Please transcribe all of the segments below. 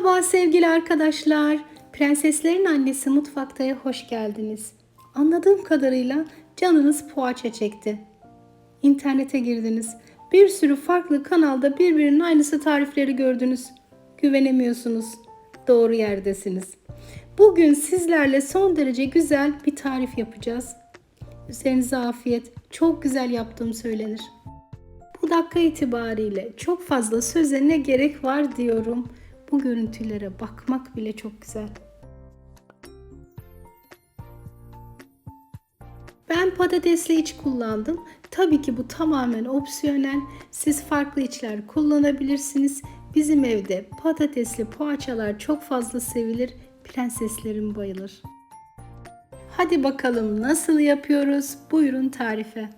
Merhaba sevgili arkadaşlar. Prenseslerin annesi mutfaktaya hoş geldiniz. Anladığım kadarıyla canınız poğaça çekti. İnternete girdiniz. Bir sürü farklı kanalda birbirinin aynısı tarifleri gördünüz. Güvenemiyorsunuz. Doğru yerdesiniz. Bugün sizlerle son derece güzel bir tarif yapacağız. Üzerinize afiyet. Çok güzel yaptığım söylenir. Bu dakika itibariyle çok fazla söze ne gerek var diyorum. Bu görüntülere bakmak bile çok güzel. Ben patatesli iç kullandım. Tabii ki bu tamamen opsiyonel. Siz farklı içler kullanabilirsiniz. Bizim evde patatesli poğaçalar çok fazla sevilir. Prenseslerim bayılır. Hadi bakalım nasıl yapıyoruz? Buyurun tarife.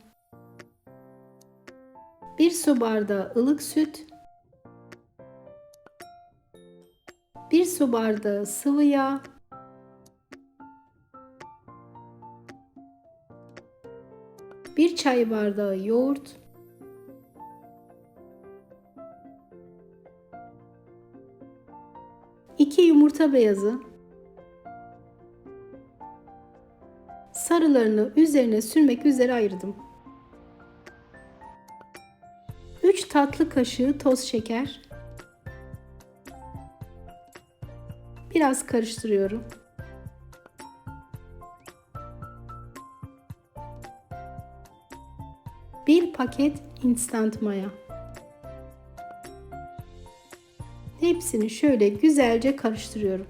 1 su bardağı ılık süt, 1 su bardağı sıvı yağ, bir çay bardağı yoğurt, iki yumurta beyazı, sarılarını üzerine sürmek üzere ayırdım. 3 tatlı kaşığı toz şeker. Biraz karıştırıyorum. Bir paket instant maya. Hepsini şöyle güzelce karıştırıyorum.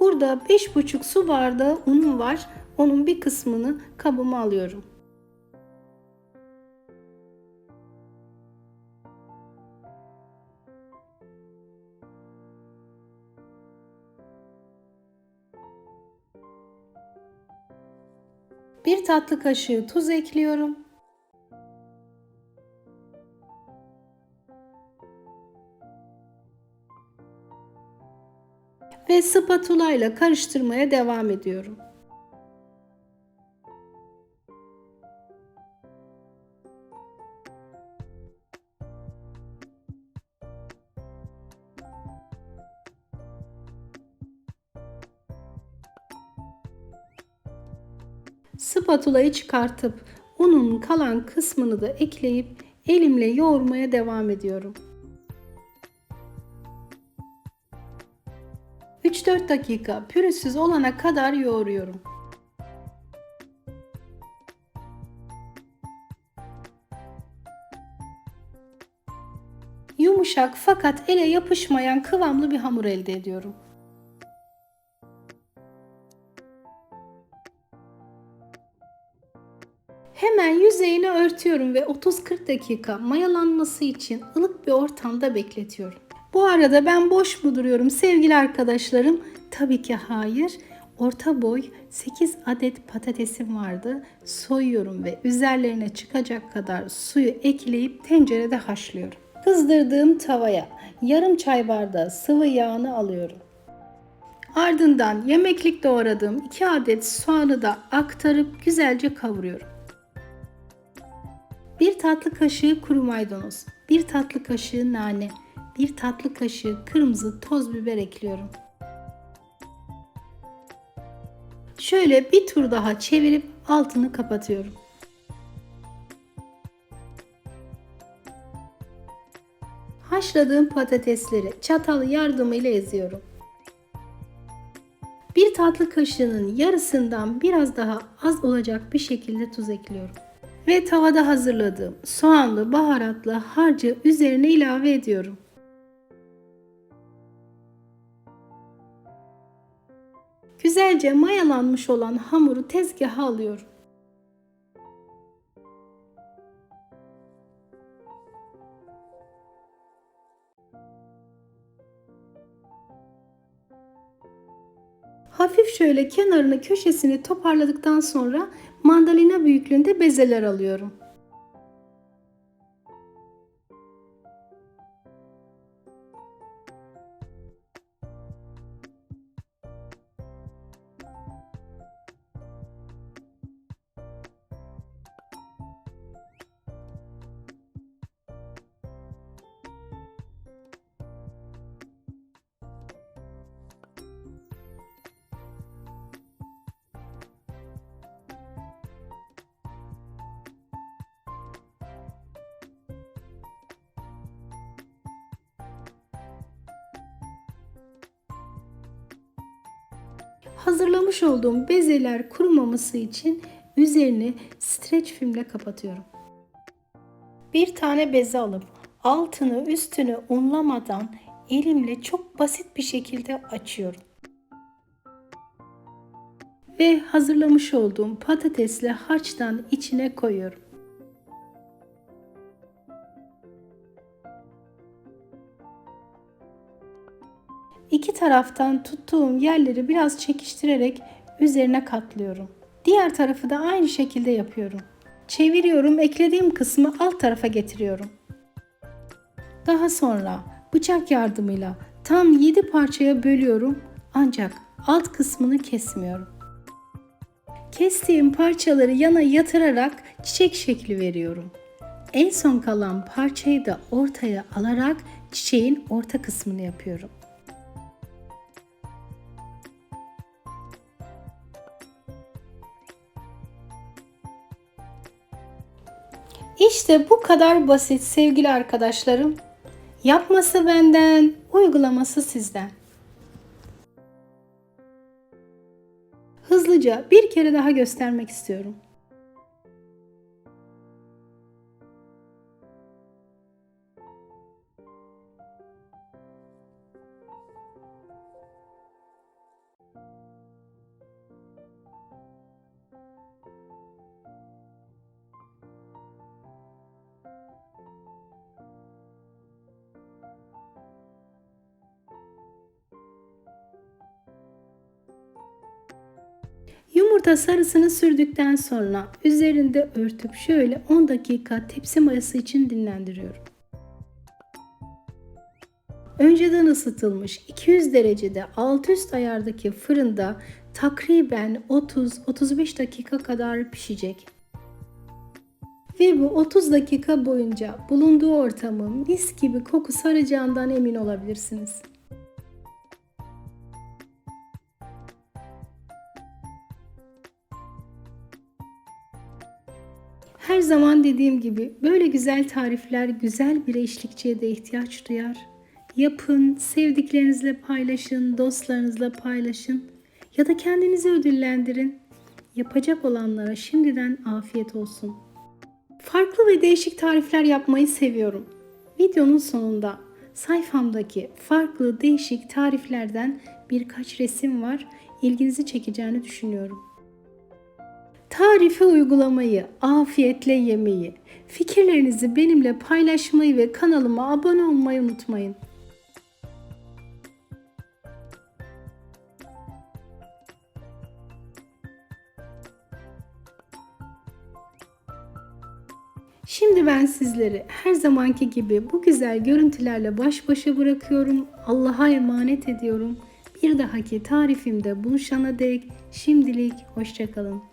Burada 5,5 su bardağı unum var. Onun bir kısmını kabıma alıyorum. Bir tatlı kaşığı tuz ekliyorum. ve spatula ile karıştırmaya devam ediyorum. Spatulayı çıkartıp unun kalan kısmını da ekleyip elimle yoğurmaya devam ediyorum. 3-4 dakika pürüzsüz olana kadar yoğuruyorum. Yumuşak fakat ele yapışmayan kıvamlı bir hamur elde ediyorum. Hemen yüzeyini örtüyorum ve 30-40 dakika mayalanması için ılık bir ortamda bekletiyorum. Bu arada ben boş mu duruyorum sevgili arkadaşlarım? Tabii ki hayır. Orta boy 8 adet patatesim vardı. Soyuyorum ve üzerlerine çıkacak kadar suyu ekleyip tencerede haşlıyorum. Kızdırdığım tavaya yarım çay bardağı sıvı yağını alıyorum. Ardından yemeklik doğradığım 2 adet soğanı da aktarıp güzelce kavuruyorum. 1 tatlı kaşığı kuru maydanoz, 1 tatlı kaşığı nane, 1 tatlı kaşığı kırmızı toz biber ekliyorum. Şöyle bir tur daha çevirip altını kapatıyorum. Haşladığım patatesleri çatal yardımıyla eziyorum. Bir tatlı kaşığının yarısından biraz daha az olacak bir şekilde tuz ekliyorum. Ve tavada hazırladığım soğanlı baharatlı harcı üzerine ilave ediyorum. Güzelce mayalanmış olan hamuru tezgaha alıyorum. Hafif şöyle kenarını köşesini toparladıktan sonra mandalina büyüklüğünde bezeler alıyorum. Hazırlamış olduğum bezeler kurumaması için üzerini streç filmle kapatıyorum. Bir tane beze alıp altını üstünü unlamadan elimle çok basit bir şekilde açıyorum. Ve hazırlamış olduğum patatesli harçtan içine koyuyorum. İki taraftan tuttuğum yerleri biraz çekiştirerek üzerine katlıyorum. Diğer tarafı da aynı şekilde yapıyorum. Çeviriyorum, eklediğim kısmı alt tarafa getiriyorum. Daha sonra bıçak yardımıyla tam 7 parçaya bölüyorum ancak alt kısmını kesmiyorum. Kestiğim parçaları yana yatırarak çiçek şekli veriyorum. En son kalan parçayı da ortaya alarak çiçeğin orta kısmını yapıyorum. İşte bu kadar basit sevgili arkadaşlarım. Yapması benden, uygulaması sizden. Hızlıca bir kere daha göstermek istiyorum. Yumurta sarısını sürdükten sonra üzerinde örtüp şöyle 10 dakika tepsi mayası için dinlendiriyorum. Önceden ısıtılmış 200 derecede alt üst ayardaki fırında takriben 30-35 dakika kadar pişecek. Ve bu 30 dakika boyunca bulunduğu ortamı mis gibi koku saracağından emin olabilirsiniz. Her zaman dediğim gibi böyle güzel tarifler güzel bir eşlikçiye de ihtiyaç duyar. Yapın, sevdiklerinizle paylaşın, dostlarınızla paylaşın ya da kendinizi ödüllendirin. Yapacak olanlara şimdiden afiyet olsun. Farklı ve değişik tarifler yapmayı seviyorum. Videonun sonunda sayfamdaki farklı değişik tariflerden birkaç resim var. İlginizi çekeceğini düşünüyorum. Tarifi uygulamayı, afiyetle yemeyi, fikirlerinizi benimle paylaşmayı ve kanalıma abone olmayı unutmayın. Şimdi ben sizleri her zamanki gibi bu güzel görüntülerle baş başa bırakıyorum. Allah'a emanet ediyorum. Bir dahaki tarifimde buluşana dek şimdilik hoşçakalın.